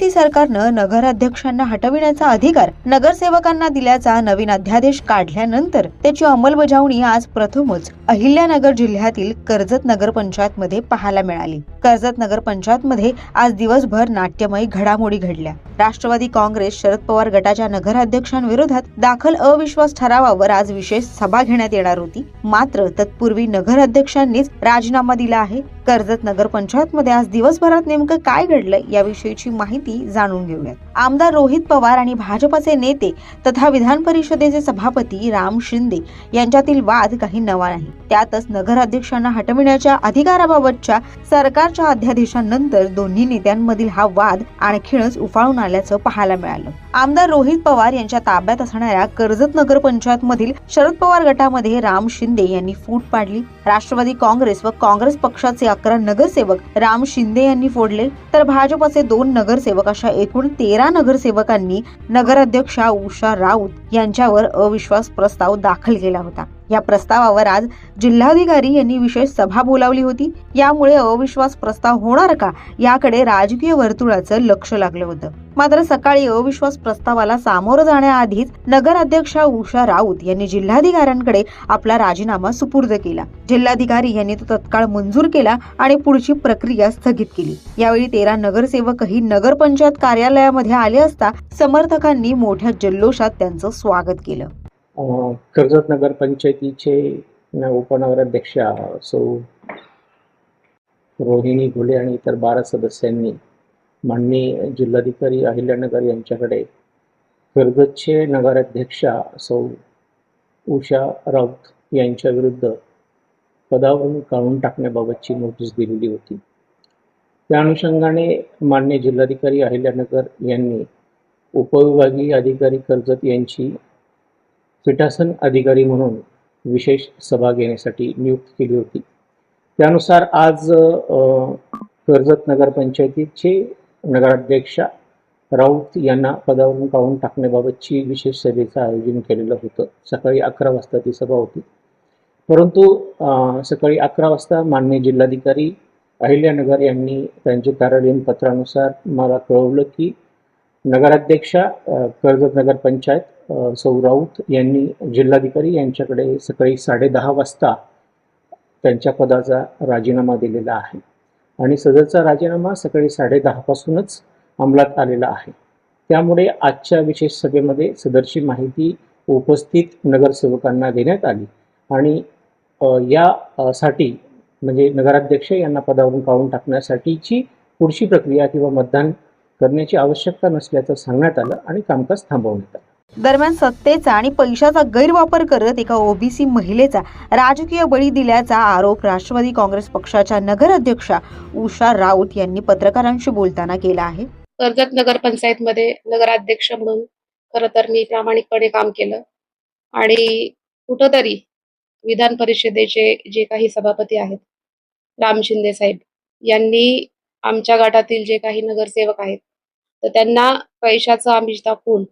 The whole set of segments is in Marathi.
ती सरकारनं नगराध्यक्षांना हटविण्याचा अधिकार नगरसेवकांना दिल्याचा नवीन अध्यादेश काढल्यानंतर त्याची अंमलबजावणी आज प्रथमच अहिल्यानगर जिल्ह्यातील कर्जत नगर पंचायत मध्ये पाहायला मिळाली. कर्जत नगर पंचायत मध्ये आज दिवसभर नाट्यमय घडामोडी घडल्या. राष्ट्रवादी काँग्रेस शरद पवार गटाच्या नगराध्यक्षांविरोधात दाखल अविश्वास ठरावावर आज विशेष सभा घेण्यात येणार होती. मात्र तत्पूर्वी नगराध्यक्षांनीच राजीनामा दिला आहे. कर्जत नगर पंचायत मध्ये आज दिवसभरात नेमकं काय घडलंय याविषयीची माहिती जाणून घेऊयात. आमदार रोहित पवार आणि भाजपचे नेते तथा विधान परिषदेचे सभापती राम शिंदे यांच्यातील वाद काही नवा नाही. त्यातच नगराध्यक्षांना हटविण्याच्या अधिकाराबाबतच्या सरकारच्या अध्यादेशानंतर दोन्ही नेत्यांमधील हा वाद आणखीनच उफाळून आल्याचं पाहायला मिळालं. आमदार रोहित पवार यांच्या ताब्यात असणाऱ्या कर्जत नगर पंचायत मधील शरद पवार गटामध्ये राम शिंदे यांनी फूट पाडली. राष्ट्रवादी काँग्रेस व काँग्रेस पक्षाचे अकरा नगरसेवक राम शिंदे यांनी फोडले. तर भाजपचे दोन नगरसेवक अशा एकूण तेरा नगरसेवकांनी नगराध्यक्षा उषा राऊत यांच्यावर अविश्वास प्रस्ताव दाखल केला होता. या प्रस्तावावर आज जिल्हाधिकारी यांनी विशेष सभा बोलावली होती. यामुळे अविश्वास प्रस्ताव होणार का? याकडे राजकीय वर्तुळाचं लक्ष लागलं होतं. मात्र सकाळी अविश्वास प्रस्तावाला सामोरं जाण्याआधीच नगराध्यक्षा उषा राऊत यांनी जिल्हाधिकाऱ्यांकडे आपला राजीनामा सुपूर्द केला. जिल्हाधिकारी यांनी तो तत्काळ मंजूर केला आणि पुढची प्रक्रिया स्थगित केली. यावेळी तेरा नगरसेवकही नगरपंचायत कार्यालयामध्ये आले असता समर्थकांनी मोठ्या जल्लोषात त्यांचं स्वागत केलं. कर्जत नगर पंचायतीचे उपनगराध्यक्षा सौ रोहिणी घुले आणि इतर बारा सदस्यांनी माननीय जिल्हाधिकारी अहिल्यानगर यांच्याकडे कर्जतचे नगराध्यक्षा सौ उषा राऊत यांच्या विरुद्ध पदावरून काढून टाकण्याबाबतची नोटीस दिलेली होती. त्या अनुषंगाने मान्य जिल्हाधिकारी अहिल्यानगर यांनी उपविभागीय अधिकारी कर्जत यांची पीठासन अधिकारी म्हणून विशेष सभा घेण्यासाठी नियुक्त केली होती. त्यानुसार आज कर्जत नगरपंचायतीचे नगराध्यक्षा राऊत यांना पदावरून काढून टाकण्याबाबतची विशेष सभेचं आयोजन केलेलं होतं. सकाळी अकरा वाजता ती सभा होती. परंतु सकाळी अकरा वाजता माननीय जिल्हाधिकारी अहिल्यानगर यांनी त्यांचे कार्यालयीन पत्रानुसार मला कळवलं की नगराध्यक्षा कर्जत नगर पंचायत सौ राऊत यांनी जिल्हाधिकारी यांच्याकडे सकाळी साडेदहा वाजता त्यांच्या पदाचा राजीनामा दिलेला आहे. आणि सदरचा राजीनामा सकाळी साडेदहापासूनच अंमलात आलेला आहे. त्यामुळे आजच्या विशेष सभेमध्ये सदरची माहिती उपस्थित नगरसेवकांना देण्यात आली. आणि यासाठी या साठी म्हणजे नगराध्यक्ष यांना पदावरून काढून टाकण्यासाठीची पुढची प्रक्रिया किंवा मतदान करण्याची आवश्यकता नसल्याचं सांगण्यात आलं आणि कामकाज थांबवण्यात आलं. दरम्यान सत्तेचा आणि पैशाचा गैरवापर करत एका ओबीसी महिलेचा राजकीय बळी दिल्याचा आरोप राष्ट्रवादी काँग्रेस पक्षाच्या नगराध्यक्षा उषा राऊत यांनी पत्रकारांशी बोलताना केला आहे. कर्जत नगर पंचायतमध्ये नगराध्यक्ष म्हणून खरं तर मी प्रामाणिकपणे काम केलं आणि कुठंतरी विधान परिषदेचे जे काही सभापती आहेत राम शिंदे साहेब यांनी आमच्या गटातील जे काही नगरसेवक आहेत तर त्यांना पैशाचं आमिष दाखवून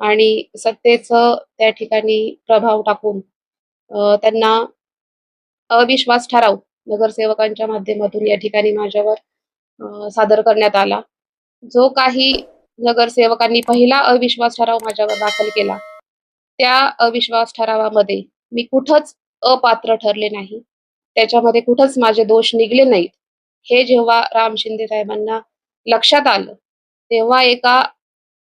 आणि सत्तेचं त्या ठिकाणी प्रभाव टाकून त्यांना अविश्वास ठराव नगरसेवकांच्या माध्यमातून या ठिकाणी माझ्यावर सादर करण्यात आला. जो काही नगरसेवकांनी पहिला अविश्वास ठराव माझ्यावर दाखल केला त्या अविश्वास ठरावामध्ये मी कुठंच अपात्र ठरले नाही. त्याच्यामध्ये कुठंच माझे दोष निघले नाहीत. हे जेव्हा राम शिंदे साहेबांना लक्षात आलं तेव्हा एका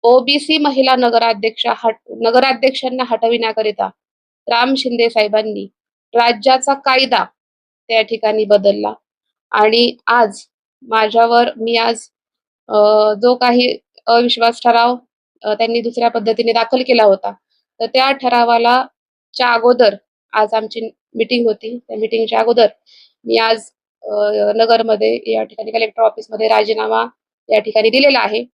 ओबीसी महिला नगराध्यक्षा हट नगराध्यक्षांना हटविण्याकरिता राम शिंदे साहेबांनी राज्याचा कायदा त्या ठिकाणी बदलला. आणि आज माझ्यावर मी आज जो काही अविश्वास ठराव त्यांनी दुसऱ्या पद्धतीने दाखल केला होता तर त्या ठरावाला च्या अगोदर आज आमची मीटिंग होती. त्या मीटिंगच्या अगोदर मी आज नगरमध्ये या ठिकाणी कलेक्टर ऑफिसमध्ये राजीनामा या ठिकाणी दिलेला आहे.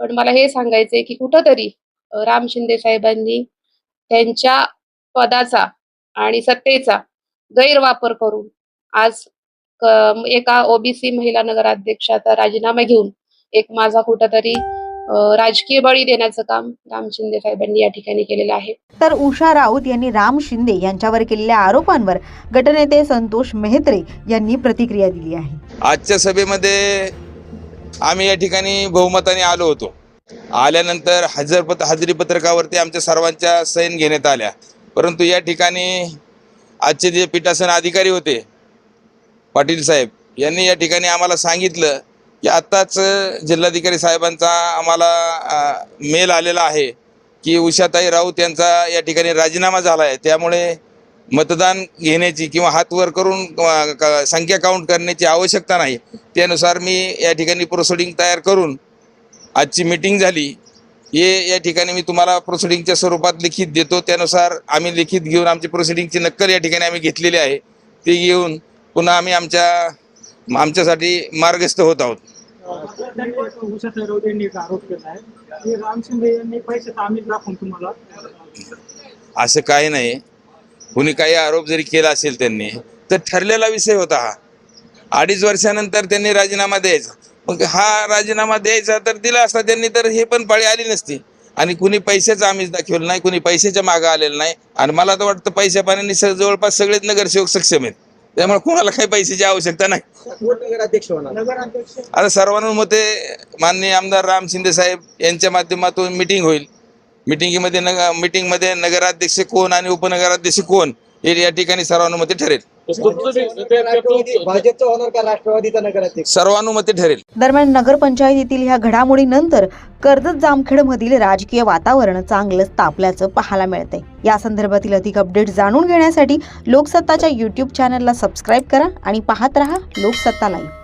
पण मला हे सांगायचंय की कुठंतरी राम शिंदे साहेबांनी त्यांच्या पदाचा आणि सत्तेचा गैरवापर करून आज एका ओबीसी महिला नगराध्यक्षाचा राजीनामा घेऊन एक माझा कुठंतरी राजकीय बळी देण्याचं काम राम शिंदे साहेबांनी या ठिकाणी केलेलं आहे. तर उषा राऊत यांनी राम शिंदे यांच्यावर केलेल्या आरोपांवर गटनेते संतोष मेहत्रे यांनी प्रतिक्रिया दिली आहे. आजच्या सभेमध्ये आम्ही या ठिकाणी बहुमताने आलो होतो. आल्यानंतर हजर पत हजेरी पत्रकावरती आमच्या सर्वांच्या सैन घेण्यात आल्या. परंतु या ठिकाणी आजचे जे पीठासन अधिकारी होते पाटील साहेब यांनी या ठिकाणी आम्हाला सांगितलं की आत्ताच जिल्हाधिकारी साहेबांचा आम्हाला मेल आलेला आहे की उषाताई राऊत यांचा या ठिकाणी राजीनामा झाला आहे त्यामुळे मतदान घेण्याची किंवा हात वर करून संख्या काउंट करण्याची आवश्यकता नाही. त्यानुसार मी या ठिकाणी प्रोसिडिंग तयार करून आजची मीटिंग झाली. हे या ठिकाणी मी तुम्हाला प्रोसिडिंगच्या स्वरूपात लिखित देतो. त्यानुसार आम्ही लिखित घेऊन आमची प्रोसिडिंगची नक्कल या ठिकाणी आम्ही घेतलेली आहे. ती घेऊन पुन्हा आम्ही आमच्या आमच्यासाठी मार्गस्थ होत आहोत. उषा सरोदे यांनी आरोप केला आहे की राम शिंदे यांनी पैसे आम्ही दाखवून तुम्हाला असं काही नाही. कुणी काही आरोप जरी केला असेल त्यांनी तर ठरलेला विषय होता हा. अडीच वर्षानंतर त्यांनी राजीनामा द्यायचा. मग हा राजीनामा द्यायचा तर दिला असता त्यांनी तर हे पण पाळी आली नसती. आणि कुणी पैशाचं आम्हीच दाखवलं नाही कुणी पैशाच्या मागं आलेलं नाही. आणि मला तर वाटतं पैशा पाण्याने जवळपास सगळेच नगरसेवक सक्षम आहेत. त्यामुळे कोणाला काही पैशाची आवश्यकता नाही. आता सर्वानुमते माननीय आमदार राम शिंदे साहेब यांच्या माध्यमातून मिटिंग होईल. मिटिंगमध्ये नग मिटिंगमध्ये नगराध्यक्ष कोण आणि उपनगराध्यक्ष कोण हे या ठिकाणी सर्वानुमते ठरेल. भाजपचा होणार का राष्ट्रवादीचा नगराध्यक्ष? सर्वानुमते ठरेल. दरम्यान नगरपंचायतीतील ह्या घडामोडीनंतर कर्जत जामखेडमधील राजकीय वातावरण चांगलंच तापल्याचं पाहायला मिळतंय. या संदर्भातील अधिक अपडेट जाणून घेण्यासाठी लोकसत्ताच्या युट्यूब चॅनलला सबस्क्राईब करा आणि पाहत रहा लोकसत्ता लाईव्ह